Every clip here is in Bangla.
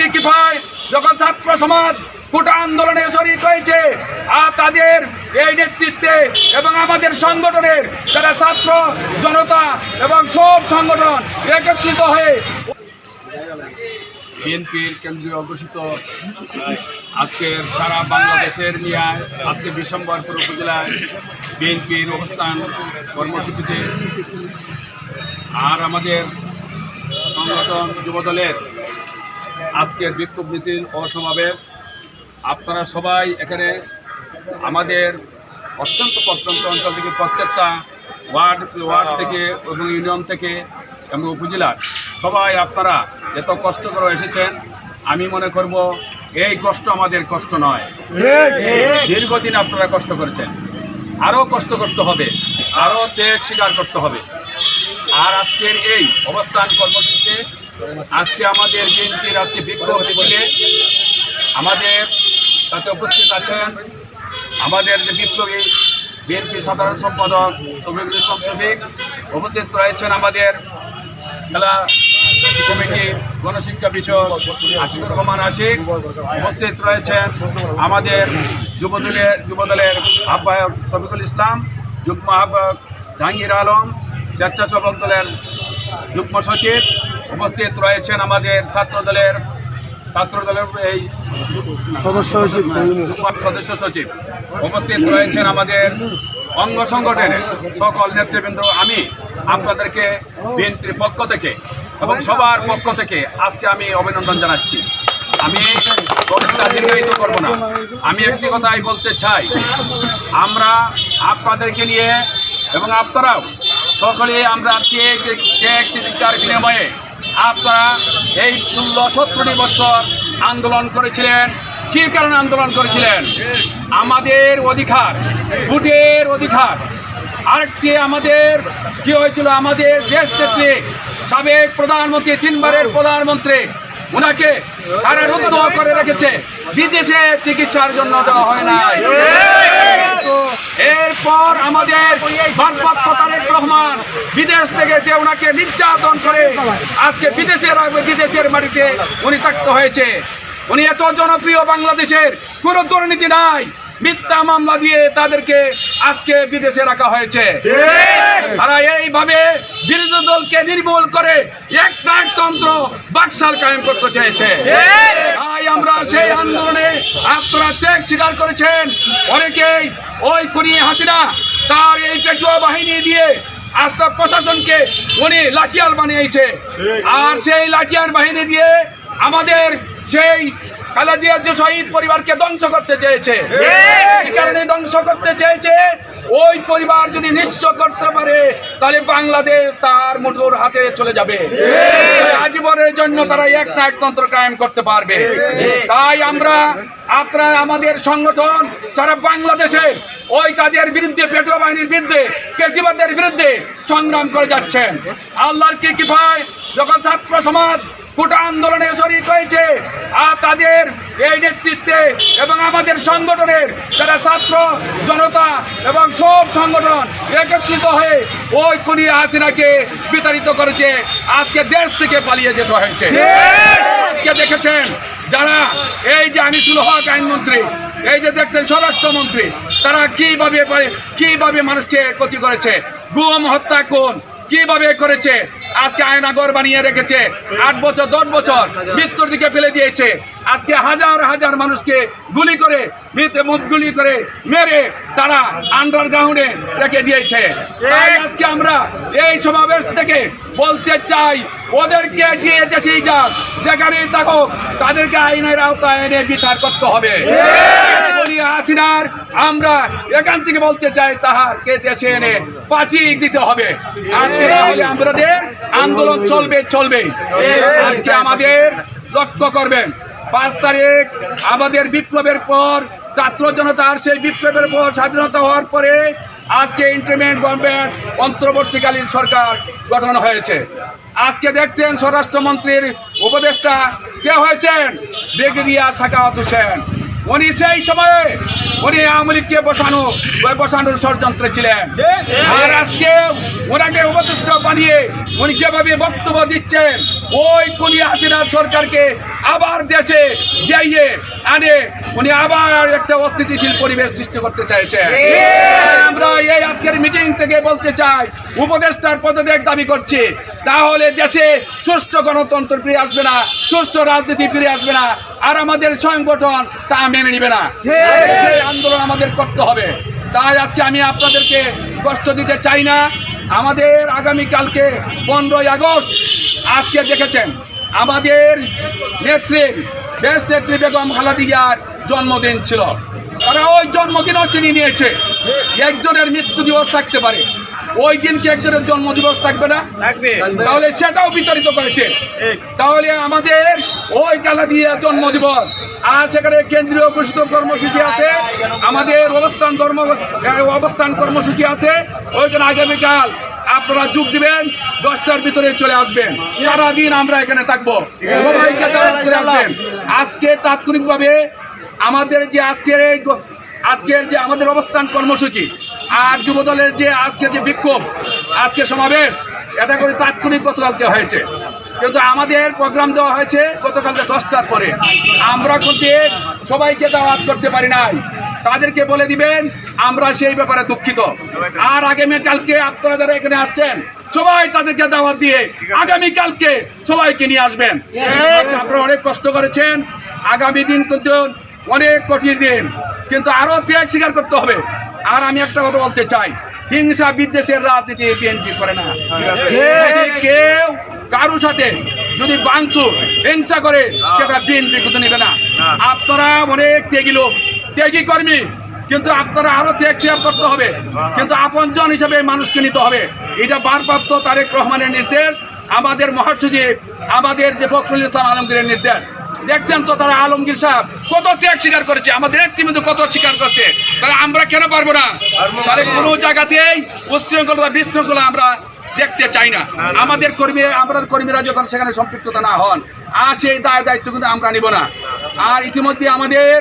কি কিফায় যখন ছাত্র সমাজ কোটা আন্দোলনে শরিক হয়েছে, আর তাদের এই নেতৃত্বে এবং আমাদের সংগঠনের যারা ছাত্র জনতা এবং সব সংগঠন একত্রিত হয়ে বিএনপির কেন্দ্রীয় ঘোষিত আজকের সারা বাংলাদেশের নিয়ে আজকে বিশম্বরপুর উপজেলায় বিএনপির অবস্থান কর্মসূচিতে। আর আমাদের সংগঠন যুবদলের আজকের বিক্ষোভ মিছিল ও সমাবেশ আপনারা সবাই এখানে আমাদের অত্যন্ত প্রত্যন্ত অঞ্চল থেকে প্রত্যেকটা ওয়ার্ড ওয়ার্ড থেকে এবং ইউনিয়ন থেকে এবং উপজেলার সবাই আপনারা এত কষ্ট করে এসেছেন, আমি মনে করব এই কষ্ট আমাদের কষ্ট নয়। দীর্ঘদিন আপনারা কষ্ট করেছেন। আরও কষ্ট করতে হবে, আরও ত্যাগ স্বীকার করতে হবে। আর আজকের এই অবস্থান কর্মসূচিতে আজকে আমাদের বিএনপির আজকে বিক্ষোভ মিছিলে আমাদের সাথে উপস্থিত আছেন আমাদের যে বিপ্লবী বিএনপি সাধারণ সম্পাদক শফিকুল ইসলাম শফিক, উপস্থিত রয়েছেন আমাদের খেলা কমিটির গণশিক্ষা বিষয়ক আশিকুর রহমান আশিক, উপস্থিত রয়েছেন আমাদের যুবদলের যুবদলের আহ্বায়ক শফিকুল ইসলাম, যুগ্ম আহ্বায়ক জাহাঙ্গীর আলম, স্বেচ্ছাসেবক দলের যুগ্ম সচিব উপস্থিত রয়েছেন আমাদের ছাত্র দলের ছাত্র দলের এই সদস্য সচিব। সদস্য সচিব। উপস্থিত রয়েছেন আমাদের অঙ্গ সংগঠনের সকল নেতৃবৃন্দ। আমি আপনাদেরকে বিএনপির পক্ষ থেকে এবং সবার পক্ষ থেকে আজকে আমি অভিনন্দন জানাচ্ছি। আমি দীর্ঘায়িত করব না। আমি একটি কথাই বলতে চাই। আমরা আপনাদেরকে নিয়ে এবং আপনারাও সকলে আমরা কে কে একটি শিক্ষার বিনিময়ে আপনারা এই ষোলো সতেরোটি বছর আন্দোলন করেছিলেন। কী কারণে আন্দোলন করেছিলেন? আমাদের অধিকার, ভোটের অধিকার। আরেকটি আমাদের কি হয়েছিল? আমাদের দেশ থেকে সাবেক প্রধানমন্ত্রী, তিনবারের প্রধানমন্ত্রী ওনাকে কারারুদ্ধ করে রেখেছে। বিদেশে চিকিৎসার জন্য দেওয়া হয় নাই। এরপর আমাদের ভারপ্রাপ্ত তারেক রহমান বিদেশ থেকে যে ওনাকে নির্যাতন করে আজকে বিদেশের বিদেশের বাড়িতে উনি থাকতে হয়েছে। উনি এত জনপ্রিয় বাংলাদেশের কোনো দুর্নীতি নাই। মিথ্যা মামলা দিয়ে তাদেরকে আজকে বিদেশে রাখা হয়েছে। তারা এইভাবে বিরোধী দলকে নির্মূল করে এক তন্ত্র বাকশাল কায়েম করতে চেয়েছে। তাই আমরা শিকার স্বীকার করেছেন। অনেকেই ওই খুনি হাসিনা তার এই পেটুয়া বাহিনী দিয়ে আস্থা প্রশাসনকে উনি লাঠিয়াল বানিয়েছে। আর সেই লাঠিয়াল বাহিনী দিয়ে আমাদের সেই খালাজিয়ার যে শহীদ পরিবারকে ধ্বংস করতে চেয়েছে এই কারণে ধ্বংস করতে চেয়েছে ওই পরিবার যদি নিঃস্ব করতে পারে তাহলে বাংলাদেশ তার মুঠোর হাতে চলে যাবে। আজীবনের জন্য তারা এক না একতন্ত্র কায়েম করতে পারবে। তাই আমরা আপনারা আমাদের সংগঠন সারা বাংলাদেশের ওই তাদের বিরুদ্ধে পেট্রো বাহিনীর বিরুদ্ধে পেশিবাদের বিরুদ্ধে সংগ্রাম করে যাচ্ছেন। আল্লাহর কি কিফায়? যখন ছাত্র সমাজ কোটা আন্দোলনে শরিক হয়েছে। আর তাদের এই নেতৃত্বে এবং আমাদের সংগঠনের যারা ছাত্র জনতা এবং সব সংগঠন একত্রিত হয়ে ওই খুনি হাসিনাকে বিতাড়িত করেছে। আজকে দেশ থেকে পালিয়ে যেতে হয়েছে। আজকে দেখেছেন যারা এই যে আনিসুল হক আইনমন্ত্রী এই যে দেখছেন স্বরাষ্ট্রমন্ত্রী তারা কীভাবে কীভাবে মানুষকে ক্ষতি করেছে গুম হত্যা কোন কীভাবে করেছে আজকে আয়নাগর বানিয়ে রেখেছে। আট বছর, দশ বছর মৃত্যুর দিকে ফেলে দিয়েছে। আজকে হাজার হাজার মানুষকে গুলি করে মুখ গুলি করে মেরে তারা আন্ডারগ্রাউন্ডে রেখে দিয়েছে। তাই আজকে আমরা এই সমাবেশ থেকে বলতে চাই, ওদেরকে যে দেশেই যাক, যেখানেই থাকুক, তাদেরকে আইনের আওতায় এনে বিচার করতে হবে। বলি হাসিনার, আমরা এখান থেকে বলতে চাই, তাহারকে দেশে এনে পাঁচি দিতে হবে। আজকে তাহলে আন্দোলন চলবে চলবে। আজকে আমাদের লক্ষ্য করবেন পাঁচ তারিখ আমাদের বিপ্লবের পর ছাত্র জনতার সেই বিপ্লবের পর স্বাধীনতা হওয়ার পরে আজকে ইন্টারমিডিয়েট গভর্নমেন্ট অন্তর্বর্তীকালীন সরকার গঠন হয়েছে। আজকে দেখছেন স্বরাষ্ট্রমন্ত্রীর উপদেষ্টা কে হয়েছেন? ব্রিগেডিয়ার সাকাওয়াত হোসেন। উনি সেই সময়ে উনি আওয়ামী লীগকে বসানো বসানোর ষড়যন্ত্রে ছিলেন। আর আজকে ওনাকে উপদেষ্ট বানিয়ে উনি যেভাবে বক্তব্য দিচ্ছেন, ওই কুলি হাসিনার সরকারকে আবার দেশে যাইয়ে আনে, উনি আবার একটা অস্থিতিশীল পরিবেশ সৃষ্টি করতে চাইছেন। আমরা এই আজকের মিটিং থেকে বলতে চাই, উপদেষ্টার পদত্যাগ দাবি করছি, তাহলে দেশে সুষ্ঠু গণতন্ত্র ফিরে আসবে না, সুষ্ঠু রাজনীতি ফিরে আসবে না, আর আমাদের সংগঠন তা মেনে নিবে না। সেই আন্দোলন আমাদের করতে হবে। তাই আজকে আমি আপনাদেরকে কষ্ট দিতে চাই না। আমাদের আগামীকালকে পনেরোই আগস্ট আজকে দেখেছেন আমাদের নেত্রীর দেশ নেত্রী বেগম খালাদিয়ার জন্মদিন ছিল। তারা ওই জন্মদিনও চিনি নিয়েছে। একজনের মৃত্যু দিবস থাকতে পারে। ওই দিনকে একজনের জন্ম দিবস থাকবে না? তাহলে সেটাও বিতাড়িত করেছে। তাহলে আমাদের ওই কালা দিয়ে জন্ম দিবস আর সেখানে কেন্দ্রীয় ঘোষিত কর্মসূচি আছে। আমাদের অবস্থান ধর্ম অবস্থান কর্মসূচি আছে। ওইখানে আগামীকাল আপনারা যোগ দিবেন দশটার ভিতরে চলে আসবেন। সারাদিন আমরা এখানে থাকব। সবাইকে আসবেন। আজকে তাৎক্ষণিকভাবে আমাদের যে আজকের এই আজকের যে আমাদের অবস্থান কর্মসূচি আর যুবদলের যে আজকে যে বিক্ষোভ, আজকে সমাবেশ, এটা করে তাৎক্ষণিক গতকালকে হয়েছে। কিন্তু আমাদের প্রোগ্রাম দেওয়া হয়েছে গতকালকে দশটার পরে। আমরা কিন্তু সবাইকে দাওয়াত করতে পারি নাই। তাদেরকে বলে দিবেন, আমরা সেই ব্যাপারে দুঃখিত। আর আগামী কালকে আপনারা যারা এখানে আসছেন, সবাই তাদেরকে দাওয়াত দিয়ে আগামী কালকে সবাইকে নিয়ে আসবেন। আপনারা অনেক কষ্ট করেছেন। আগামী দিন কিন্তু অনেক কঠিন দিন। কিন্তু আরও ত্যাগ স্বীকার করতে হবে। আর আমি একটা কথা বলতে চাই। হিংসা বিদ্বেষের রাজনীতি বিএনপি করে না। কেউ কারও সাথে যদি বাংচুর হিংসা করে সেটা বিএনপি কিন্তু নেবে না। আপনারা অনেক ত্যাগী লোক ত্যাগী কর্মী। কিন্তু আপনারা আরও ত্যাগ স্বীকার করতে হবে। কিন্তু আপনজন হিসেবে মানুষকে নিতে হবে। এটা ভারপ্রাপ্ত তারেক রহমানের নির্দেশ আমাদের মহাসচিব আমাদের যে ফখরুল ইসলাম আলমগীরের নির্দেশ। দেখছেন তো তারা আলমগীর সাহেব? কত ত্যাগ স্বীকার করেছে? আমাদের নেতৃবৃন্দ কত স্বীকার করছে? তাহলে আমরা কেন পারব না? তাহলে কোনো জায়গাতেই উশৃঙ্খলতা বিশৃঙ্খলা আমরা দেখতে চাই না। আমাদের কর্মী আমরা কর্মীরা যখন সেখানে সম্পৃক্ততা না হন, আর সেই দায়, দায়িত্ব কিন্তু আমরা নিব না। আর ইতিমধ্যে আমাদের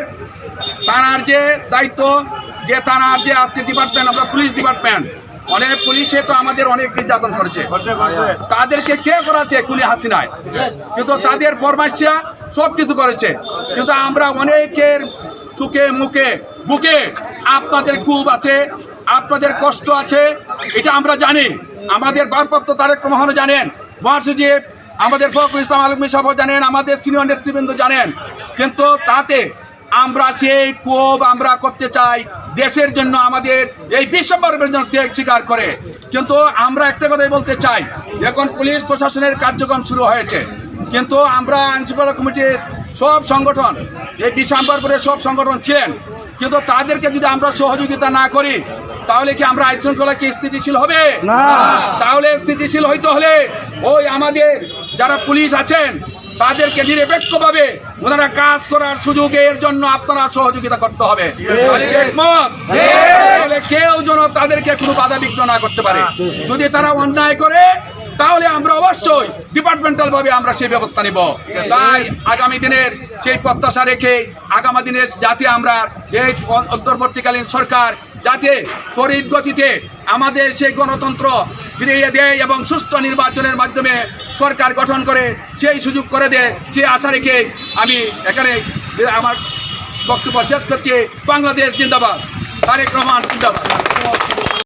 থানার যে দায়িত্ব, যে থানার যে আজকে ডিপার্টমেন্ট আমরা পুলিশ ডিপার্টমেন্ট অনেক পুলিশে তো আমাদের অনেক নির্যাতন করেছে। তাদেরকে কে করাছে কুলি হাসিনায়? কিন্তু তাদের ফরমাইশা সব কিছু করেছে। কিন্তু আমরা অনেকের চুকে মুখে, বুকে আপনাদের কুব আছে, আপনাদের কষ্ট আছে, এটা আমরা জানি। আমাদের ভারপ্রাপ্ত তারেক রহমানও জানেন মহাসচিব আমাদের ফখরুল ইসলাম আলমী সাহেব জানেন, আমাদের সিনিয়র নেতৃবৃন্দ জানেন। কিন্তু তাতে আমরা সেই ক্ষোভ আমরা করতে চাই দেশের জন্য, আমাদের এই বিশ্বপর্বের জন্য ত্যাগ স্বীকার করে। কিন্তু আমরা একটা কথাই বলতে চাই, এখন পুলিশ প্রশাসনের কার্যক্রম শুরু হয়েছে। কিন্তু আমরা আইনশৃঙ্খলা কমিটির সব সংগঠন এই বিশাম্বরপুরের সব সংগঠন ছিলেন। কিন্তু তাদেরকে যদি আমরা সহযোগিতা না করি তাহলে কি আমরা আইন শৃঙ্খলা কি স্থিতিশীল হবে? না। তাহলে স্থিতিশীল হইতে হলে ওই আমাদের যারা পুলিশ আছেন তাদেরকে নিরপেক্ষভাবে ওনারা কাজ করার সুযোগ এর জন্য আপনারা সহযোগিতা করতে হবে। একমত? কেউ যেন তাদেরকে কোনো বাধা বিঘ্ন না করতে পারে। যদি তারা অন্যায় করে তাহলে আমরা অবশ্যই ডিপার্টমেন্টাল ভাবে আমরা সেই ব্যবস্থা নিব। তাই আগামী দিনের সেই প্রত্যাশা রেখে আগামী দিনের যাতে আমরা এই অন্তর্বর্তীকালীন সরকার যাতে তড়িৎ গতিতে আমাদের সেই গণতন্ত্র ফিরিয়ে দেয় এবং সুষ্ঠু নির্বাচনের মাধ্যমে সরকার গঠন করে, সেই সুযোগ করে দেয়, সেই আশা রেখে আমি এখানে আমার বক্তব্য শেষ করছি। বাংলাদেশ জিন্দাবাদ। তারেক রহমান জিন্দাবাদ।